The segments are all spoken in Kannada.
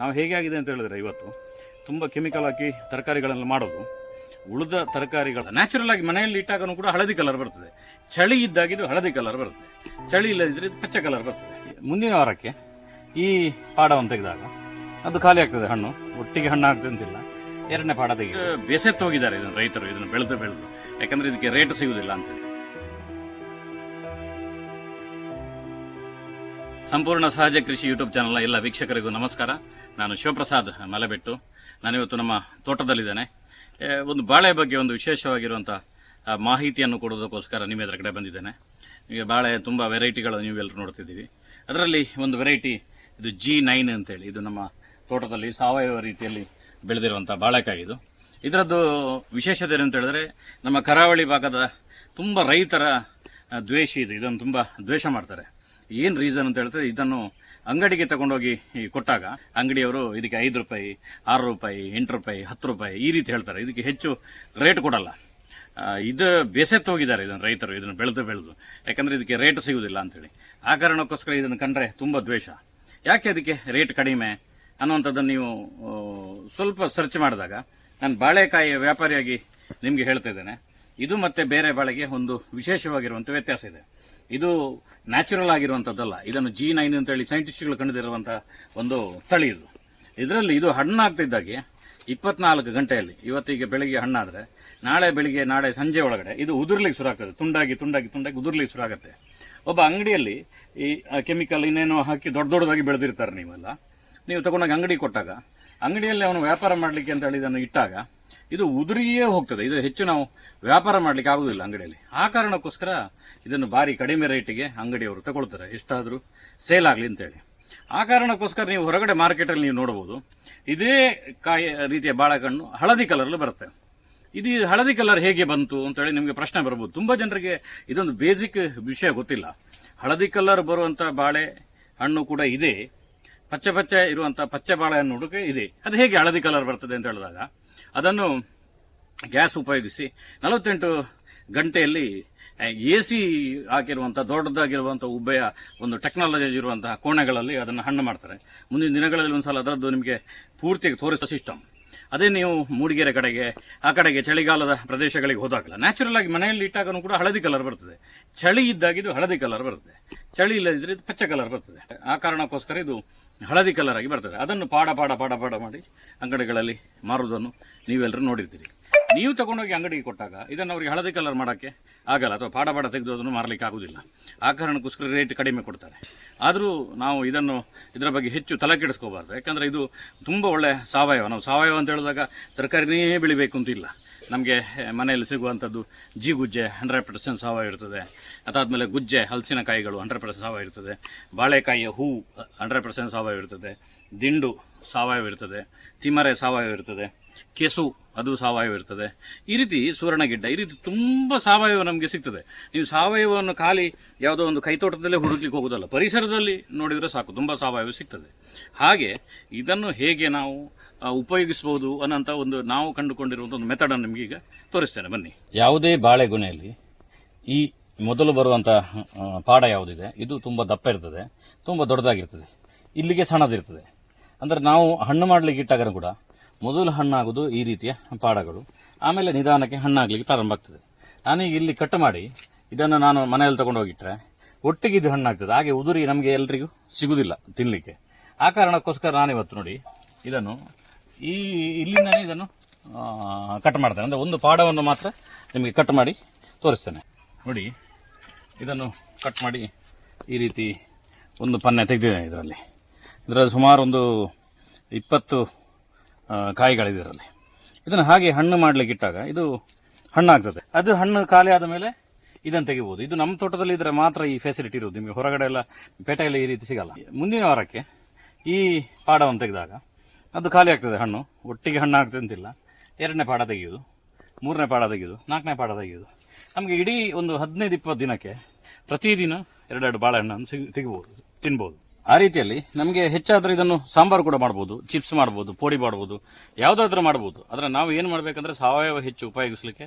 ನಾವು ಹೇಗೆ ಆಗಿದೆ ಅಂತ ಹೇಳಿದ್ರೆ ಇವತ್ತು ತುಂಬ ಕೆಮಿಕಲ್ ಹಾಕಿ ತರಕಾರಿಗಳನ್ನು ಮಾಡೋದು. ಉಳಿದ ತರಕಾರಿಗಳ ನ್ಯಾಚುರಲ್ ಆಗಿ ಮನೆಯಲ್ಲಿ ಇಟ್ಟಾಗನು ಕೂಡ ಹಳದಿ ಕಲರ್ ಬರ್ತದೆ. ಚಳಿ ಇದ್ದಾಗ ಇದು ಹಳದಿ ಕಲರ್ ಬರ್ತದೆ. ಚಳಿ ಇಲ್ಲದಿದ್ರೆ ಇದು ಪಚ್ಚ ಕಲರ್ ಬರ್ತದೆ. ಮುಂದಿನ ವಾರಕ್ಕೆ ಈ ಪಾಡವನ್ನು ತೆಗೆದಾಗ ಅದು ಖಾಲಿ ಆಗ್ತದೆ ಹಣ್ಣು. ಒಟ್ಟಿಗೆ ಹಣ್ಣು ಆಗ್ತದೆ ಅಂತಿಲ್ಲ. ಎರಡನೇ ಪಾಡ ತೆಗೆದು ಬೇಸತ್ತು ಹೋಗಿದ್ದಾರೆ ಇದನ್ನು ರೈತರು, ಇದನ್ನು ಬೆಳೆದು ಬೆಳೆದು. ಯಾಕಂದ್ರೆ ಇದಕ್ಕೆ ರೇಟ್ ಸಿಗುವುದಿಲ್ಲ ಅಂತ. ಸಂಪೂರ್ಣ ಸಹಜ ಕೃಷಿ ಯೂಟ್ಯೂಬ್ ಚಾನಲ್ನ ಎಲ್ಲ ವೀಕ್ಷಕರಿಗೂ ನಮಸ್ಕಾರ. ನಾನು ಶಿವಪ್ರಸಾದ್ ಮಲೆಬೆಟ್ಟು. ನಾನಿವತ್ತು ನಮ್ಮ ತೋಟದಲ್ಲಿದ್ದೇನೆ. ಒಂದು ಬಾಳೆ ಬಗ್ಗೆ ಒಂದು ವಿಶೇಷವಾಗಿರುವಂಥ ಮಾಹಿತಿಯನ್ನು ಕೊಡೋದಕ್ಕೋಸ್ಕರ ನಿಮ್ಮ ಎದುರು ಕಡೆ ಬಂದಿದ್ದೇನೆ. ಈಗ ಬಾಳೆ ತುಂಬ ವೆರೈಟಿಗಳು ನೀವೆಲ್ಲರೂ ನೋಡ್ತಿದ್ದೀವಿ ಅದರಲ್ಲಿ ಒಂದು ವೆರೈಟಿ, ಇದು ಜಿ ನೈನ್ ಅಂತೇಳಿ. ಇದು ನಮ್ಮ ತೋಟದಲ್ಲಿ ಸಾವಯವ ರೀತಿಯಲ್ಲಿ ಬೆಳೆದಿರುವಂಥ ಬಾಳೆಕಾಯಿ ಇದು. ಇದರದ್ದು ವಿಶೇಷತೆ ಏನಂತ ಹೇಳಿದ್ರೆ, ನಮ್ಮ ಕರಾವಳಿ ಭಾಗದ ತುಂಬ ರೈತರ ದ್ವೇಷಿ ಇದು. ಇದನ್ನು ತುಂಬ ದ್ವೇಷ ಮಾಡ್ತಾರೆ. ಏನು ರೀಸನ್ ಅಂತ ಹೇಳಿದ್ರೆ ಇದನ್ನು ಅಂಗಡಿಗೆ ತಗೊಂಡೋಗಿ ಕೊಟ್ಟಾಗ ಅಂಗಡಿಯವರು ಇದಕ್ಕೆ ಐದು ರೂಪಾಯಿ, ಆರು ರೂಪಾಯಿ, ಎಂಟು ರೂಪಾಯಿ, ಹತ್ತು ರೂಪಾಯಿ ಈ ರೀತಿ ಹೇಳ್ತಾರೆ. ಇದಕ್ಕೆ ಹೆಚ್ಚು ರೇಟ್ ಕೊಡಲ್ಲ. ಇದು ಬೇಸತ್ತು ಹೋಗಿದ್ದಾರೆ ಇದನ್ನು ರೈತರು, ಇದನ್ನು ಬೆಳೆದು ಬೆಳೆದು. ಯಾಕಂದ್ರೆ ಇದಕ್ಕೆ ರೇಟ್ ಸಿಗುವುದಿಲ್ಲ ಅಂತೇಳಿ. ಆ ಕಾರಣಕ್ಕೋಸ್ಕರ ಇದನ್ನು ಕಂಡ್ರೆ ತುಂಬ ದ್ವೇಷ. ಯಾಕೆ ಅದಕ್ಕೆ ರೇಟ್ ಕಡಿಮೆ ಅನ್ನುವಂಥದ್ದನ್ನು ನೀವು ಸ್ವಲ್ಪ ಸರ್ಚ್ ಮಾಡಿದಾಗ ನಾನು ಬಾಳೆಕಾಯಿಯ ವ್ಯಾಪಾರಿಯಾಗಿ ನಿಮಗೆ ಹೇಳ್ತಾ ಇದ್ದೇನೆ. ಇದು ಮತ್ತೆ ಬೇರೆ ಬಾಳೆಗೆ ಒಂದು ವಿಶೇಷವಾಗಿರುವಂಥ ವ್ಯತ್ಯಾಸ ಇದೆ. ಇದು ನ್ಯಾಚುರಲ್ ಆಗಿರುವಂಥದ್ದಲ್ಲ ಇದನ್ನು ಜಿ ನೈನ್ ಅಂತೇಳಿ ಸೈಂಟಿಸ್ಟ್ಗಳು ಕಂಡಿದಿರುವಂಥ ಒಂದು ತಳಿ ಇದು. ಇದರಲ್ಲಿ ಇದು ಹಣ್ಣಾಗ್ತಿದ್ದಾಗೆ ಇಪ್ಪತ್ನಾಲ್ಕು ಗಂಟೆಯಲ್ಲಿ. ಇವತ್ತಿಗೆ ಬೆಳಿಗ್ಗೆ ಹಣ್ಣಾದರೆ, ನಾಳೆ ಬೆಳಿಗ್ಗೆ, ನಾಳೆ ಸಂಜೆ ಒಳಗಡೆ ಇದು ಉದುರ್ಲಿಕ್ಕೆ ಶುರು ಆಗ್ತದೆ ತುಂಡಾಗಿ ತುಂಡಾಗಿ ತುಂಡಾಗಿ ಉದುರ್ಲಿಕ್ಕೆ ಶುರು ಆಗುತ್ತೆ ಒಬ್ಬ ಅಂಗಡಿಯಲ್ಲಿ ಈ ಕೆಮಿಕಲ್ ಇನ್ನೇನೋ ಹಾಕಿ ದೊಡ್ಡ ದೊಡ್ಡದಾಗಿ ಬೆಳೆದಿರ್ತಾರೆ ನೀವೆಲ್ಲ. ನೀವು ತಗೊಂಡಾಗ ಅಂಗಡಿ ಕೊಟ್ಟಾಗ, ಅಂಗಡಿಯಲ್ಲಿ ಅವನು ವ್ಯಾಪಾರ ಮಾಡಲಿಕ್ಕೆ ಅಂತ ಹೇಳಿ ಇದನ್ನು ಇಟ್ಟಾಗ ಇದು ಉದುರಿಯೇ ಹೋಗ್ತದೆ. ಇದು ಹೆಚ್ಚು ನಾವು ವ್ಯಾಪಾರ ಮಾಡಲಿಕ್ಕೆ ಆಗುದಿಲ್ಲ ಅಂಗಡಿಯಲ್ಲಿ. ಆ ಕಾರಣಕ್ಕೋಸ್ಕರ ಇದನ್ನು ಭಾರಿ ಕಡಿಮೆ ರೇಟಿಗೆ ಅಂಗಡಿಯವರು ತಗೊಳ್ತಾರೆ. ಎಷ್ಟಾದರೂ ಸೇಲ್ ಆಗಲಿ ಅಂತೇಳಿ. ಆ ಕಾರಣಕ್ಕೋಸ್ಕರ ನೀವು ಹೊರಗಡೆ ಮಾರ್ಕೆಟಲ್ಲಿ ನೀವು ನೋಡಬಹುದು. ಇದೇ ಕಾಯಿ, ರೀತಿಯ ಬಾಳೆಹಣ್ಣು ಹಳದಿ ಕಲರಲ್ಲಿ ಬರುತ್ತೆ. ಇದು ಹಳದಿ ಕಲರ್ ಹೇಗೆ ಬಂತು ಅಂತೇಳಿ ನಿಮಗೆ ಪ್ರಶ್ನೆ ಬರ್ಬೋದು. ತುಂಬ ಜನರಿಗೆ ಇದೊಂದು ಬೇಸಿಕ್ ವಿಷಯ ಗೊತ್ತಿಲ್ಲ. ಹಳದಿ ಕಲರ್ ಬರುವಂಥ ಬಾಳೆ ಹಣ್ಣು ಕೂಡ ಇದೆ. ಪಚ್ಚೆ ಪಚ್ಚೆ ಇರುವಂಥ ಪಚ್ಚೆ ಬಾಳೆಹಣ್ಣು ಹುಡುಕೆ ಇದೆ. ಅದು ಹೇಗೆ ಹಳದಿ ಕಲರ್ ಬರ್ತದೆ ಅಂತ ಹೇಳಿದಾಗ ಅದನ್ನು ಗ್ಯಾಸ್ ಉಪಯೋಗಿಸಿ ನಲವತ್ತೆಂಟು ಗಂಟೆಯಲ್ಲಿ ಎ ಸಿ ಹಾಕಿರುವಂಥ, ದೊಡ್ಡದಾಗಿರುವಂಥ ಉಬ್ಬೆಯ ಒಂದು ಟೆಕ್ನಾಲಜಿ ಇರುವಂತಹ ಕೋಣೆಗಳಲ್ಲಿ ಅದನ್ನು ಹಣ್ಣು ಮಾಡ್ತಾರೆ. ಮುಂದಿನ ದಿನಗಳಲ್ಲಿ ಒಂದ್ಸಲ ಅದರದ್ದು ನಿಮಗೆ ಪೂರ್ತಿಯಾಗಿ ತೋರಿಸೋ ಸಿಸ್ಟಮ್. ಅದೇ ನೀವು ಮೂಡಿಗೆರೆ ಕಡೆಗೆ, ಆ ಕಡೆಗೆ ಚಳಿಗಾಲದ ಪ್ರದೇಶಗಳಿಗೆ ಹೋದಾಗಲ್ಲ ನ್ಯಾಚುರಲ್ ಆಗಿ ಮನೆಯಲ್ಲಿ ಇಟ್ಟಾಗನು ಕೂಡ ಹಳದಿ ಕಲರ್ ಬರ್ತದೆ. ಚಳಿ ಇದ್ದಾಗಿದ್ದು ಇದು ಹಳದಿ ಕಲರ್ ಬರುತ್ತೆ. ಚಳಿ ಇಲ್ಲದಿದ್ರೆ ಇದು ಪಚ್ಚೆ ಕಲರ್ ಬರ್ತದೆ. ಆ ಕಾರಣಕ್ಕೋಸ್ಕರ ಇದು ಹಳದಿ ಕಲರ್ ಆಗಿ ಬರ್ತದೆ. ಅದನ್ನು ಪಾಡ ಪಾಡ ಪಾಡ ಪಾಡ ಮಾಡಿ ಅಂಗಡಿಗಳಲ್ಲಿ ಮಾರುವುದನ್ನು ನೀವೆಲ್ಲರೂ ನೋಡಿರ್ತೀರಿ. ನೀವು ತಗೊಂಡೋಗಿ ಅಂಗಡಿಗೆ ಕೊಟ್ಟಾಗ ಇದನ್ನು ಅವರಿಗೆ ಹಳದಿ ಕಲರ್ ಮಾಡೋಕ್ಕೆ ಆಗಲ್ಲ. ಅಥವಾ ಪಾಡ ಪಾಡ ತೆಗೆದು ಅದನ್ನು ಮಾರಲಿಕ್ಕೆ ಆಗೋದಿಲ್ಲ ಆ ಕಾರಣಕ್ಕೋಸ್ಕರ ರೇಟ್ ಕಡಿಮೆ ಕೊಡ್ತಾರೆ. ಆದರೂ ನಾವು ಇದನ್ನು ಇದರ ಬಗ್ಗೆ ಹೆಚ್ಚು ತಲೆ ಕೆಡಿಸ್ಕೋಬಾರ್ದು ಯಾಕಂದರೆ ಇದು ತುಂಬ ಒಳ್ಳೆಯ ಸಾವಯವ. ನಾವು ಸಾವಯವ ಅಂತ ಹೇಳಿದಾಗ ತರಕಾರಿನೇ ಬೆಳಿಬೇಕು ಅಂತ ಇಲ್ಲ. ನಮಗೆ ಮನೆಯಲ್ಲಿ ಸಿಗುವಂಥದ್ದು ಜೀಗುಜ್ಜೆ ಹಂಡ್ರೆಡ್ ಪರ್ಸೆಂಟ್ ಸಾವಯವ ಇರ್ತದೆ. ಅದಾದಮೇಲೆ ಗುಜ್ಜೆ ಹಲಸಿನಕಾಯಿಗಳು ಹಂಡ್ರೆಡ್ ಪರ್ಸೆಂಟ್ ಸಾವಯವ ಇರ್ತದೆ. ಬಾಳೆಕಾಯಿಯ ಹೂವು ಹಂಡ್ರೆಡ್ ಪರ್ಸೆಂಟ್ ಸಾವಯವ ಇರ್ತದೆ. ದಿಂಡು ಸಾವಯವ ಇರ್ತದೆ. ತಿಮರೆ ಸಾವಯವ ಇರ್ತದೆ. ಕೆಸು, ಅದು ಸಾವಯವ ಇರ್ತದೆ. ಈ ರೀತಿ ಸುವರ್ಣಗಿಡ್ಡ ಈ ರೀತಿ ತುಂಬ ಸಾವಯವ ನಮಗೆ ಸಿಗ್ತದೆ. ನೀವು ಸಾವಯವವನ್ನು ಖಾಲಿ ಯಾವುದೋ ಒಂದು ಕೈತೋಟದಲ್ಲೇ ಹುಡುಕ್ಲಿಕ್ಕೆ ಹೋಗೋದಲ್ಲ, ಪರಿಸರದಲ್ಲಿ ನೋಡಿದರೆ ಸಾಕು, ತುಂಬ ಸಾವಯವ ಸಿಗ್ತದೆ. ಹಾಗೆ ಇದನ್ನು ಹೇಗೆ ನಾವು ಉಪಯೋಗಿಸ್ಬೋದು ಅನ್ನೋಂಥ ಒಂದು ನಾವು ಕಂಡುಕೊಂಡಿರುವಂಥ ಒಂದು ಮೆಥಡನ್ನು ನಿಮಗೆ ಈಗ ತೋರಿಸ್ತೇನೆ. ಬನ್ನಿ. ಯಾವುದೇ ಬಾಳೆಗೊನೆಯಲ್ಲಿ ಈ ಮೊದಲು ಬರುವಂಥ ಪಾಡ ಯಾವುದಿದೆ, ಇದು ತುಂಬ ದಪ್ಪ ಇರ್ತದೆ, ತುಂಬ ದೊಡ್ಡದಾಗಿರ್ತದೆ, ಇಲ್ಲಿಗೆ ಸಣ್ಣದಿರ್ತದೆ. ಅಂದರೆ ನಾವು ಹಣ್ಣು ಮಾಡಲಿಕ್ಕೆ ಇಟ್ಟಾಗ ಕೂಡ ಮೊದಲು ಹಣ್ಣಾಗೋದು ಈ ರೀತಿಯ ಪಾಡಗಳು, ಆಮೇಲೆ ನಿಧಾನಕ್ಕೆ ಹಣ್ಣಾಗಲಿಕ್ಕೆ ಪ್ರಾರಂಭ ಆಗ್ತದೆ. ನಾನೀಗ ಇಲ್ಲಿ ಕಟ್ ಮಾಡಿ, ಇದನ್ನು ನಾನು ಮನೆಯಲ್ಲಿ ತಗೊಂಡು ಹೋಗಿಟ್ರೆ ಒಟ್ಟಿಗೆ ಇದು ಹಣ್ಣಾಗ್ತದೆ. ಹಾಗೆ ಉದುರಿ ನಮಗೆ ಎಲ್ರಿಗೂ ಸಿಗುವುದಿಲ್ಲ ತಿನ್ನಲಿಕ್ಕೆ ಆ ಕಾರಣಕ್ಕೋಸ್ಕರ ನಾನಿವತ್ತು ನೋಡಿ, ಇದನ್ನು ಈ ಇಲ್ಲಿಂದನೇ ಇದನ್ನು ಕಟ್ ಮಾಡ್ತೇನೆ. ಅಂದರೆ ಒಂದು ಪಾಡವನ್ನು ಮಾತ್ರ ನಿಮಗೆ ಕಟ್ ಮಾಡಿ ತೋರಿಸ್ತೇನೆ. ನೋಡಿ, ಇದನ್ನು ಕಟ್ ಮಾಡಿ ಈ ರೀತಿ ಒಂದು ಪನ್ನೆ ತೆಗೆದಿದ್ದೇನೆ ಇದರಲ್ಲಿ. ಇದರಲ್ಲಿ ಸುಮಾರು ಒಂದು ಇಪ್ಪತ್ತು ಕಾಯಿಗಳಿದೆ ಇದರಲ್ಲಿ. ಇದನ್ನು ಹಾಗೆ ಹಣ್ಣು ಮಾಡಲಿಕ್ಕೆ ಇಟ್ಟಾಗ ಇದು ಹಣ್ಣಾಗ್ತದೆ. ಅದು ಹಣ್ಣು ಖಾಲಿ ಆದ ಮೇಲೆ ಇದನ್ನು ತೆಗಿಬೋದು. ಇದು ನಮ್ಮ ತೋಟದಲ್ಲಿ ಇದ್ರೆ ಮಾತ್ರ ಈ ಫೆಸಿಲಿಟಿ ಇರೋದು. ನಿಮಗೆ ಹೊರಗಡೆ ಎಲ್ಲ ಪೇಟೆಯಲ್ಲಿ ಈ ರೀತಿ ಸಿಗಲ್ಲ. ಮುಂದಿನ ವಾರಕ್ಕೆ ಈ ಪಾಡವನ್ನು ತೆಗೆದಾಗ ಅದು ಖಾಲಿ ಆಗ್ತದೆ ಹಣ್ಣು. ಒಟ್ಟಿಗೆ ಹಣ್ಣು ಅಂತಿಲ್ಲ. ಎರಡನೇ ಪಾಡ ತೆಗೆಯೋದು. ಮೂರನೇ ಪಾಡ ತೆಗೆಯೋದು. ನಾಲ್ಕನೇ ಪಾಡ ತೆಗೆಯೋದು. ನಮಗೆ ಇಡೀ ಒಂದು ಹದಿನೈದು, ಇಪ್ಪತ್ತು ದಿನಕ್ಕೆ ಪ್ರತಿದಿನ ಎರಡೆರಡು ಬಾಳೆಹಣ್ಣನ್ನು ಸಿಗ್, ತೆಗಿಬೋದು, ತಿನ್ಬೋದು. ಆ ರೀತಿಯಲ್ಲಿ ನಮಗೆ ಹೆಚ್ಚಾದರೆ ಇದನ್ನು ಸಾಂಬಾರು ಕೂಡ ಮಾಡ್ಬೋದು, ಚಿಪ್ಸ್ ಮಾಡ್ಬೋದು, ಪೋಡಿ ಮಾಡ್ಬೋದು, ಯಾವುದಾದ್ರೂ ಮಾಡ್ಬೋದು. ಆದರೆ ನಾವು ಏನು ಮಾಡಬೇಕಂದ್ರೆ ಸಾವಯವ ಹೆಚ್ಚು ಉಪಯೋಗಿಸಲಿಕ್ಕೆ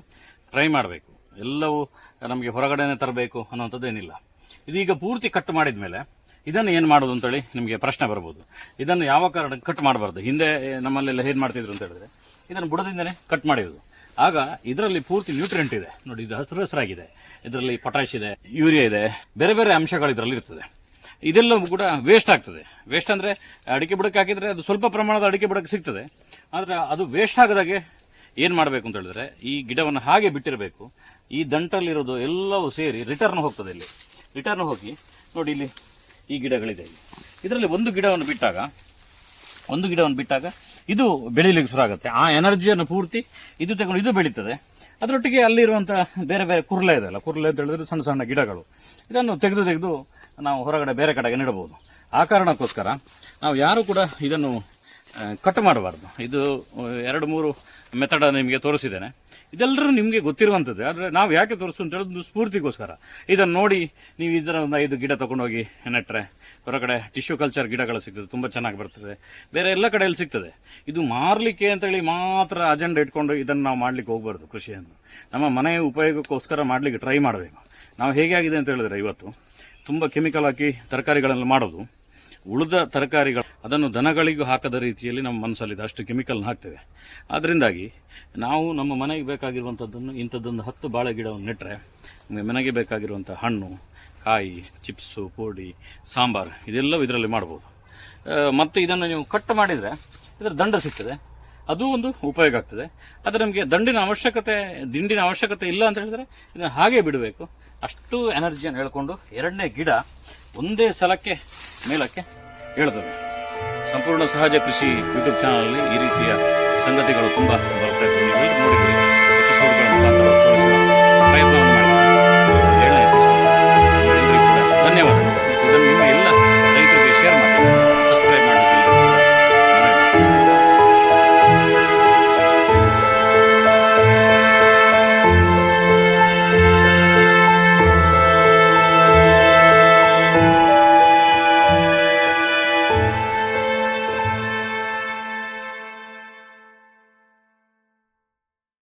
ಟ್ರೈ ಮಾಡಬೇಕು. ಎಲ್ಲವೂ ನಮಗೆ ಹೊರಗಡೆನೇ ತರಬೇಕು ಅನ್ನೋಂಥದ್ದು ಏನಿಲ್ಲ ಇದೀಗ ಪೂರ್ತಿ ಕಟ್ ಮಾಡಿದ ಮೇಲೆ ಇದನ್ನು ಏನು ಮಾಡೋದು ಅಂತೇಳಿ ನಿಮಗೆ ಪ್ರಶ್ನೆ ಬರ್ಬೋದು. ಇದನ್ನು ಯಾವ ಕಾರಣಕ್ಕೆ ಕಟ್ ಮಾಡಬಾರ್ದು? ಹಿಂದೆ ನಮ್ಮಲ್ಲೆಲ್ಲ ಏನು ಮಾಡ್ತಿದ್ರು ಅಂತ ಹೇಳಿದ್ರೆ, ಇದನ್ನು ಬುಡದಿಂದನೇ ಕಟ್ ಮಾಡಿರೋದು. ಆಗ ಇದರಲ್ಲಿ ಪೂರ್ತಿ ನ್ಯೂಟ್ರಿಯೆಂಟ್ ಇದೆ. ನೋಡಿ, ಇದು ಹಸಿರು ಹಸಿರಾಗಿದೆ. ಇದರಲ್ಲಿ ಪೊಟ್ಯಾಶ್ ಇದೆ ಯೂರಿಯಾ ಇದೆ, ಬೇರೆ ಬೇರೆ ಅಂಶಗಳು ಇದರಲ್ಲಿ ಇರ್ತದೆ. ಇದೆಲ್ಲವೂ ಕೂಡ ವೇಸ್ಟ್ ಆಗ್ತದೆ. ವೇಸ್ಟ್ ಅಂದರೆ ಅಡಿಕೆ ಬುಡಕ್ಕೆ ಹಾಕಿದರೆ ಅದು ಸ್ವಲ್ಪ ಪ್ರಮಾಣದ ಅಡಿಕೆ ಬುಡಕ್ಕೆ ಸಿಗ್ತದೆ. ಆದರೆ ಅದು ವೇಸ್ಟ್ ಆಗದಾಗೆ ಏನು ಮಾಡಬೇಕು ಅಂತ ಹೇಳಿದ್ರೆ, ಈ ಗಿಡವನ್ನು ಹಾಗೆ ಬಿಟ್ಟಿರಬೇಕು. ಈ ದಂಟಲ್ಲಿರೋದು ಎಲ್ಲವೂ ಸೇರಿ ರಿಟರ್ನ್ ಹೋಗ್ತದೆ ಇಲ್ಲಿ. ರಿಟರ್ನ್ ಹೋಗಿ, ನೋಡಿ ಇಲ್ಲಿ ಈ ಗಿಡಗಳಿದೆ. ಇದರಲ್ಲಿ ಒಂದು ಗಿಡವನ್ನು ಬಿಟ್ಟಾಗ, ಒಂದು ಗಿಡವನ್ನು ಬಿಟ್ಟಾಗ ಇದು ಬೆಳೀಲಿಕ್ಕೆ ಶುರು ಆಗುತ್ತೆ ಆ ಎನರ್ಜಿಯನ್ನು ಪೂರ್ತಿ ಇದು ತಗೊಂಡು ಇದು ಬೆಳೀತದೆ. ಅದರೊಟ್ಟಿಗೆ ಅಲ್ಲಿರುವಂಥ ಬೇರೆ ಬೇರೆ ಕುರ್ಲೆ ಇದೆ ಅಲ್ಲ, ಕುರ್ಲೆ ಅಂತ ಹೇಳಿದ್ರೆ ಸಣ್ಣ ಸಣ್ಣ ಗಿಡಗಳು. ಇದನ್ನು ತೆಗೆದು ತೆಗೆದು ನಾವು ಹೊರಗಡೆ ಬೇರೆ ಕಡೆಗೆ ನೆಡಬಹುದು. ಆ ಕಾರಣಕ್ಕೋಸ್ಕರ ನಾವು ಯಾರು ಕೂಡ ಇದನ್ನು ಕಟ್ ಮಾಡಬಾರ್ದು. ಇದು ಎರಡು ಮೂರು ಮೆಥಡ ನಿಮಗೆ ತೋರಿಸಿದ್ದೇನೆ. ಇದೆಲ್ಲರೂ ನಿಮಗೆ ಗೊತ್ತಿರುವಂಥದ್ದು. ಆದರೆ ನಾವು ಯಾಕೆ ತೋರಿಸು ಅಂತ ಹೇಳೋದು ಒಂದು ಸ್ಫೂರ್ತಿಗೋಸ್ಕರ. ಇದನ್ನು ನೋಡಿ ನೀವು ಇದರ ಒಂದು ಐದು ಗಿಡ ತೊಗೊಂಡೋಗಿ ನೆಟ್ಟರೆ ಹೊರಗಡೆ ಟಿಶ್ಯೂ ಕಲ್ಚರ್ ಗಿಡಗಳು ಸಿಗ್ತದೆ, ತುಂಬ ಚೆನ್ನಾಗಿ ಬರ್ತದೆ. ಬೇರೆ ಎಲ್ಲ ಕಡೆಯಲ್ಲಿ ಸಿಗ್ತದೆ. ಇದು ಮಾರಲಿಕ್ಕೆ ಅಂತೇಳಿ ಮಾತ್ರ ಅಜೆಂಡ ಇಟ್ಕೊಂಡು ಇದನ್ನು ನಾವು ಮಾಡಲಿಕ್ಕೆ ಹೋಗ್ಬಾರ್ದು ಕೃಷಿಯನ್ನು. ನಮ್ಮ ಮನೆಯ ಉಪಯೋಗಕ್ಕೋಸ್ಕರ ಮಾಡಲಿಕ್ಕೆ ಟ್ರೈ ಮಾಡಬೇಕು. ನಾವು ಹೇಗೆ ಆಗಿದೆ ಅಂತ ಹೇಳಿದ್ರೆ ಇವತ್ತು, ತುಂಬ ಕೆಮಿಕಲ್ ಹಾಕಿ ತರಕಾರಿಗಳನ್ನು ಮಾಡೋದು. ಉಳಿದ ತರಕಾರಿಗಳು ಅದನ್ನು ದನಗಳಿಗೂ ಹಾಕದ ರೀತಿಯಲ್ಲಿ ನಮ್ಮ ಮನಸ್ಸಲ್ಲಿದೆ ಅಷ್ಟು ಕೆಮಿಕಲ್ನ ಹಾಕ್ತೇವೆ. ಅದರಿಂದಾಗಿ ನಾವು ನಮ್ಮ ಮನೆಗೆ ಬೇಕಾಗಿರುವಂಥದ್ದನ್ನು ಇಂಥದ್ದೊಂದು ಹತ್ತು ಬಾಳೆ ಗಿಡವನ್ನು ನೆಟ್ಟರೆ ಮನೆಗೆ ಬೇಕಾಗಿರುವಂಥ ಹಣ್ಣು, ಕಾಯಿ, ಚಿಪ್ಸು, ಪೋಡಿ, ಸಾಂಬಾರು ಇದೆಲ್ಲವೂ ಇದರಲ್ಲಿ ಮಾಡ್ಬೋದು. ಮತ್ತು ಇದನ್ನು ನೀವು ಕಟ್ ಮಾಡಿದರೆ ಇದರ ದಂಡ ಸಿಗ್ತದೆ. ಅದು ಒಂದು ಉಪಯೋಗ ಆಗ್ತದೆ. ಆದರೆ ನಮಗೆ ದಂಡಿನ ಅವಶ್ಯಕತೆ, ದಿಂಡಿನ ಅವಶ್ಯಕತೆ ಇಲ್ಲ ಅಂತ ಹೇಳಿದ್ರೆ ಇದನ್ನು ಹಾಗೆ ಬಿಡಬೇಕು. ಅಷ್ಟು ಎನರ್ಜಿಯನ್ನು ಹೇಳ್ಕೊಂಡು ಎರಡನೇ ಗಿಡ ಒಂದೇ ಸಲಕ್ಕೆ ಮೇಲಕ್ಕೆ ಹೇಳ್ತದೆ ಸಂಪೂರ್ಣ ಸಹಜ ಕೃಷಿ ಯೂಟ್ಯೂಬ್ ಚಾನಲಲ್ಲಿ ಈ ರೀತಿಯ ಸಂಗತಿಗಳು ತುಂಬ ಬರ್ತಾ ನೀವೆಲ್ಲರೂ ನೋಡಿದ್ದೀರಿ